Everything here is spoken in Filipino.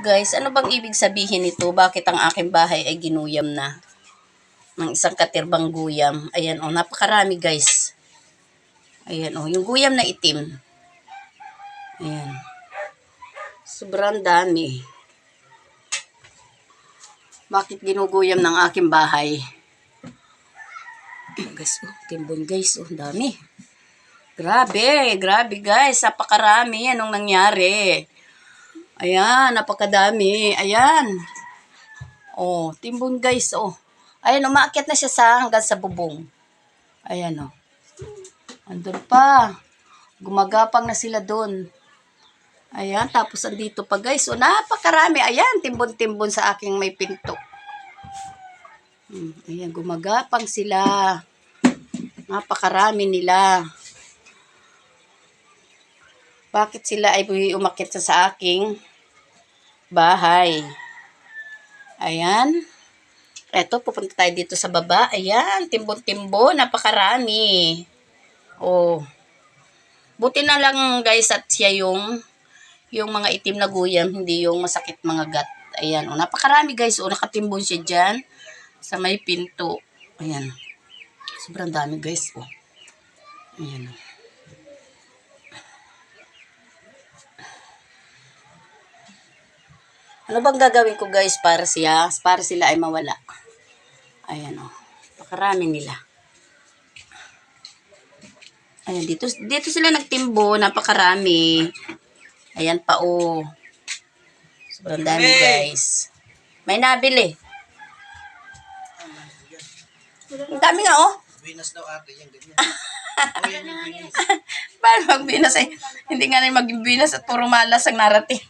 Guys, ano bang ibig sabihin nito? Bakit ang aking bahay ay ginuyam na? Ng isang katirbang guyam. Ayan oh, napakarami guys. Ayan oh, yung guyam na itim. Ayan. Sobrang dami. Bakit ginuguyam ng aking bahay? Guys, oh, timbon guys, oh, dami. Grabe, grabe guys, napakarami. Anong nangyari? Ayan, napakadami. Ayan. Oh, timbon guys, oh. Ayan, umaakit na siya sa hanggang sa bubong. Ayan, oh. Andun pa. Gumagapang na sila doon. Ayan, tapos andito pa guys. Oh, napakarami. Ayan, timbon-timbon sa aking may pinto. Hmm, ayan, gumagapang sila. Napakarami nila. Bakit sila ay umakit sa, sa aking bahay? Ayan. Eto, pupunta tayo dito sa baba. Ayan, timbon-timbo, napakarami. Oh. Buti na lang guys at siya yung yung mga itim na guyam, hindi yung masakit mga gat. Ayan, oh, napakarami guys. Oh, nakatimbon siya dyan sa may pinto. Ayan. Sobrang dami guys. Oh. Ayan. oh. Ano bang gagawin ko guys para siya, para sila ay mawala? Ayan o. Pakarami nila. Ayan, dito, dito sila nagtimbo, napakarami. Ayan pa o. Sobrang dami guys. May nabili. Ang dami nga oh. Venus daw ate yung ganyan. oh. Paano magbinas ay hindi nga na binas at puro malas ang narating.